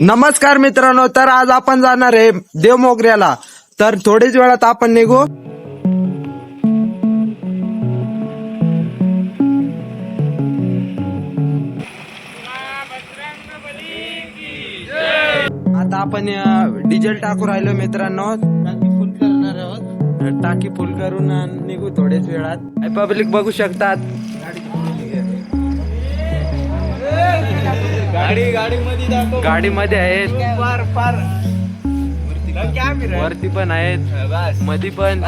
नमस्कार मित्रांनो तर आज आपण जाणार आहे देव मोगऱ्याला तर थोडेच वेळात आपण निघू. आता आपण डिझेल टाकू राहिलो मित्रांनो. फुल करणार आहोत. टाकी फुल करून निघू थोडेच वेळात. पब्लिक बघू शकतात. गाडी गाडी मध्ये दाखव. गाडीमध्ये आहेत. पार पार. कॅमेरा वरती पण आहेत. मधी पण.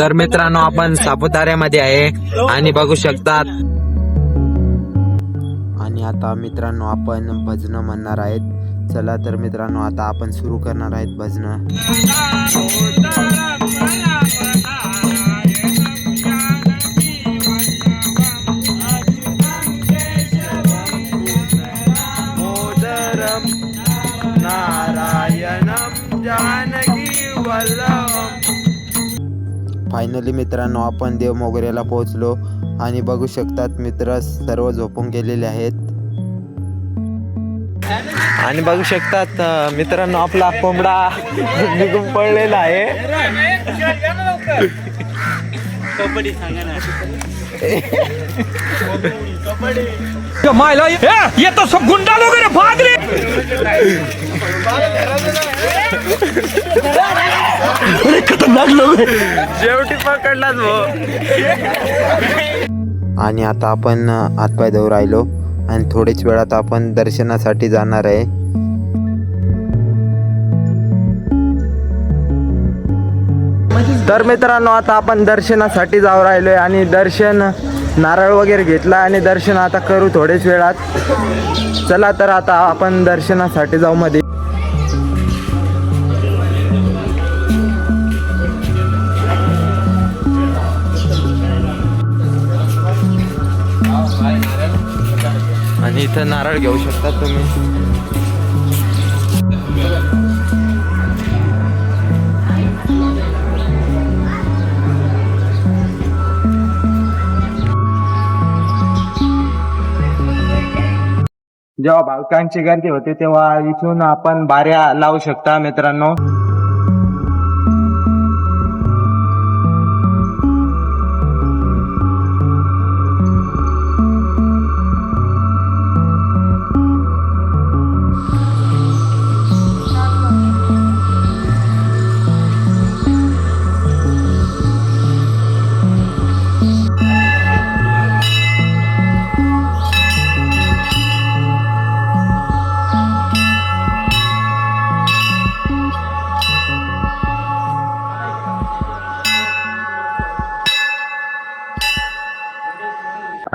तर मित्रांनो आपण सापुताऱ्यामध्ये आहे आणि बघू शकतात आणि आता मित्रांनो आपण भजन म्हणणार आहेत. चला तर मित्रांनो आता आपण सुरू करणार आहेत भजन. फायनली मित्रांनो आपण देव मोगऱ्याला पोहोचलो. आणि बघू शकतात मित्र सर्व झोपून गेलेले आहेत. आणि बघू शकतात मित्रांनो आपला कोंबडा निघून पडलेला आहे. मायला ये तो सब गुंडा लोग रे भाग रे। शेवटी पकडलाच भाऊ. आणि आता आपण हातपाय धुवून राहिलो आणि थोड्याच वेळात आपण दर्शनासाठी जाणार आहे. तर मित्रांनो आता आपण दर्शनासाठी जाऊ राहिलोय आणि दर्शन नारळ वगैरे घेतला आणि दर्शन आता करू थोड्याच वेळात. चला तर आता आपण दर्शनासाठी जाऊ मध्ये इथं नारळ घेऊ शकता तुम्ही. जेव्हा भाविकांची गर्दी होते तेव्हा इथून आपण बाऱ्या लावू शकता मित्रांनो.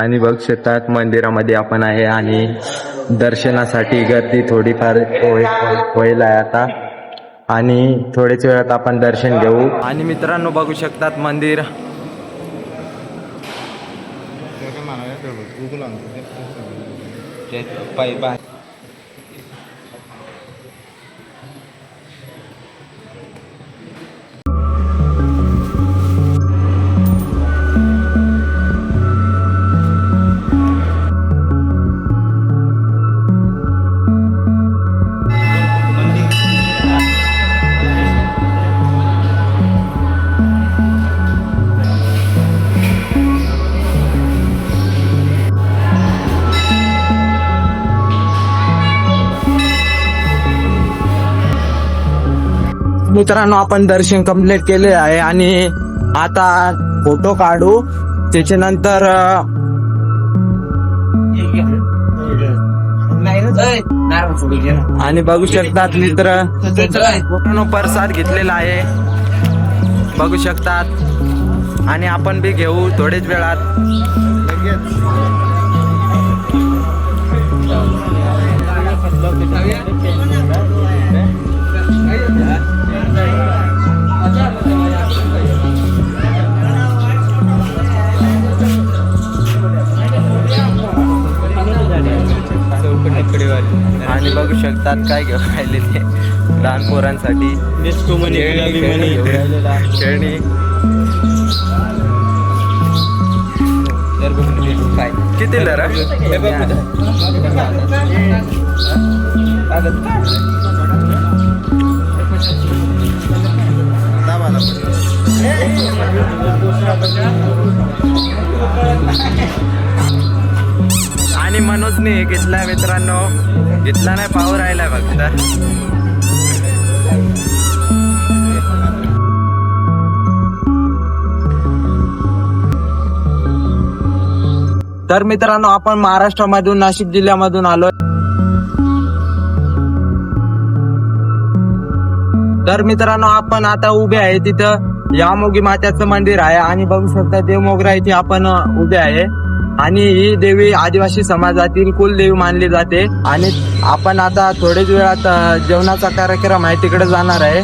आणि बघू शकतात मंदिरामध्ये आपण आहे आणि दर्शनासाठी गर्दी थोडीफार होईल आहे आता. आणि थोडेच वेळात आपण दर्शन घेऊ. आणि मित्रांनो बघू शकतात मंदिर. मित्रांनो आपण दर्शन कंप्लीट केले आहे आणि आता फोटो काढू. त्याच्यानंतर आणि बघू शकतात मित्र प्रसाद घेतलेला आहे. बघू शकतात. आणि आपण बी घेऊ थोडेच वेळात. आणि बघू शकतात काय घेऊ राहिले ते लहान पोरांसाठी खेळणी घेऊन. खेळणी किती लरा आणि मनोजने घेतला मित्रांनो. घेतला नाही पाहू राहिला फक्त. तर मित्रांनो आपण महाराष्ट्रामधून नाशिक जिल्ह्यामधून आलो तर मित्रांनो आपण आता उभे आहे तिथं. यामोगी मात्याचं मंदिर आहे आणि बघू शकता देवमोगरा इथे आपण उभे आहे. आणि ही देवी आदिवासी समाजातील कुलदेवी मानली जाते. आणि आपण आता थोडेच वेळात जेवणाचा कार्यक्रम आहे तिकडे जाणार आहे.